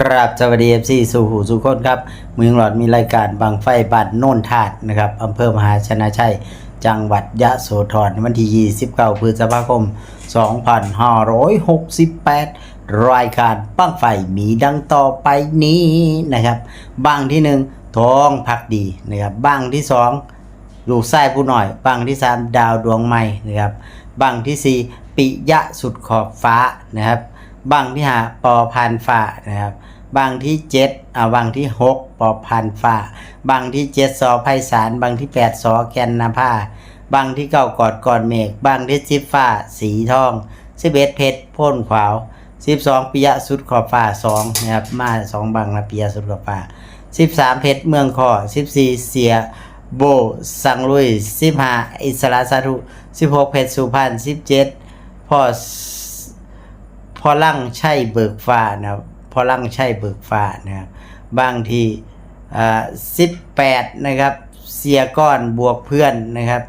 กราบสวัสดีเอฟซีสู่หูสุคนครับ เมืองหลอดมีรายการบางไฟบัดโน่นถาดนะครับอำเภอมหาชนะชัย จังหวัดยะโสธรวันที่29พฤษภาคม 2568 รายการบ้างไฟมีดังต่อไปนี้นะครับบ้างที่หนึ่งทองพักดีนะครับบ้างที่สองลูกไส้ผู้หน่อยบังที่3ดาวดวงใหม่นะครับบังทีสี่4ปิยะสุดขอบฟ้านะครับ บังที่หาปอพันฟ้านะครับบังที่7อ่าบังที่6ปอพันฟ้าบังที่7สอไพศาลบังที่8สอแกนนาผ้าบังที่เก้ากอดกอดเมฆบังที่10ฟ้าสีทอง11เอ็ดเพชรพ่นขวาว12ปิยะสุดขอบฟ้า2นะครับมา2บังนะปิยะสุดขอบฟ้า13เพชรเมืองคอ14เสียโบสังลุย15อิสระสาธุ16เพชรสุพรรณ17พ่อสพ่อ ลั่งใช่เบิกฟ้านะครับพอลั่งใช่เบิกฟ้านะครับบางทีอ่า18นะครับ เสียก้อนบวกเพื่อนนะครับ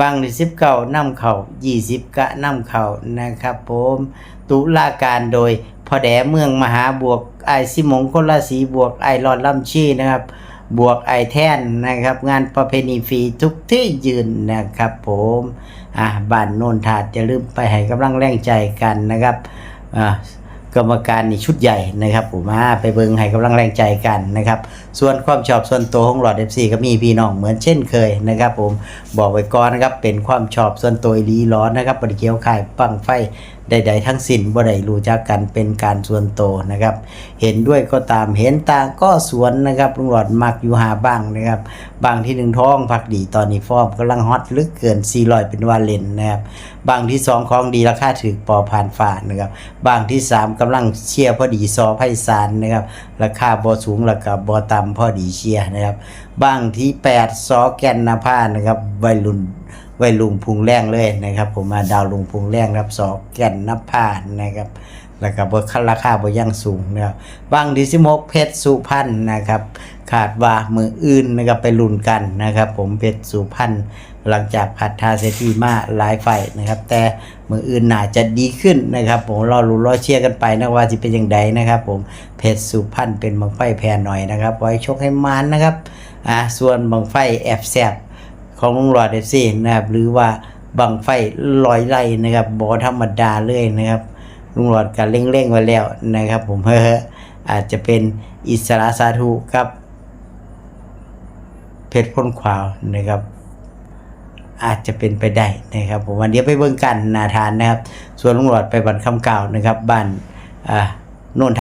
บางที่19น้ำเข่า20กะน้ำเข่านะครับผมตุลาการโดยพ่อแดเมืองมหาบวกไอซิมงคนละสีบวกไอรอนล่ำชี่นะครับ บวกไอแท่นนะครับ งานประเพณีฟรีทุกที่ยืนนะครับผมอะบ้านโนนถาดจะลืมไปให้กำลังแรงใจกันนะครับ อ่า กรรมการนี่ชุดใหญ่นะครับผมมาไปเบิงให้กำลังแรงใจกันนะครับ ส่วนความชอบส่วนตัวของหลอดเอฟซีก็มีพี่น้องเหมือนเช่นเคยนะครับผมบอกไว้ก่อนนะครับเป็นความชอบส่วนตัวอีลีร้อนนะครับบริเกียวข่ายปังไฟใดๆทั้งสิ้นบ่ได้รู้จักกันเป็นการส่วนตัวนะครับ เห็นด้วยก็ตามเห็นต่างก็สวนนะครับลุงหลอดมักอยู่หาบ้างนะครับ บางที่หนึ่งท้องผักดีตอนนี้ฟอร์มกำลังฮอตลึกเกิน400เป็นวาเลนนะครับ บางที่สองของดีราคาถือปอผ่านฝานะครับ บางที่สามกำลังเชียร์พอดีซอไพศาลนะครับ ราคาบอสูงราคาบอต่ำพอดีเชียร์นะครับบางที่แปดซอแกนนาพานะครับวัยรุ่นวัยลุงพุงแรงเลยนะครับ ผมมาดาวลุงพุงแรงครับซอแกนนาพานะครับ แล้วก็บราราคาบ่ยังสูงนะครับบางดิซิโมกเพชรสุพรรณนะครับขาดว่ามืออื่นนะครับไปลุ้นกันนะครับ ผมเพชรสุพรรณหลังจากผัดทาเซตีมาหลายไฟนะครับ แต่มืออื่นน่าจะดีขึ้นนะครับ ผมรอรู้รอเชียร์กันไปนะว่าจะเป็นยังไงนะครับ ผมเพชรสุพรรณเป็นบังไฟแพรหน่อยนะครับ ไว้ชกให้มานนะครับอ่าส่วนบังไฟแอบแซบของลุงหลอดเอฟซีนะครับหรือว่าบังไฟลอยไล่นะครับบอธรรมดาเลยนะครับ ลุงหลอดกันเร่งๆไว้แล้วนะครับ ผมเฮ้ออาจจะเป็นอิสระสาธุครับ เพชรพ้นขวาวนะครับ อาจจะเป็นไปได้นะครับ ผมวันเดียวไปเบิ่งกันนาทานนะครับ ส่วนลุงหลอดไปบันคำกล่าวนะครับบ้านอ่าโน่น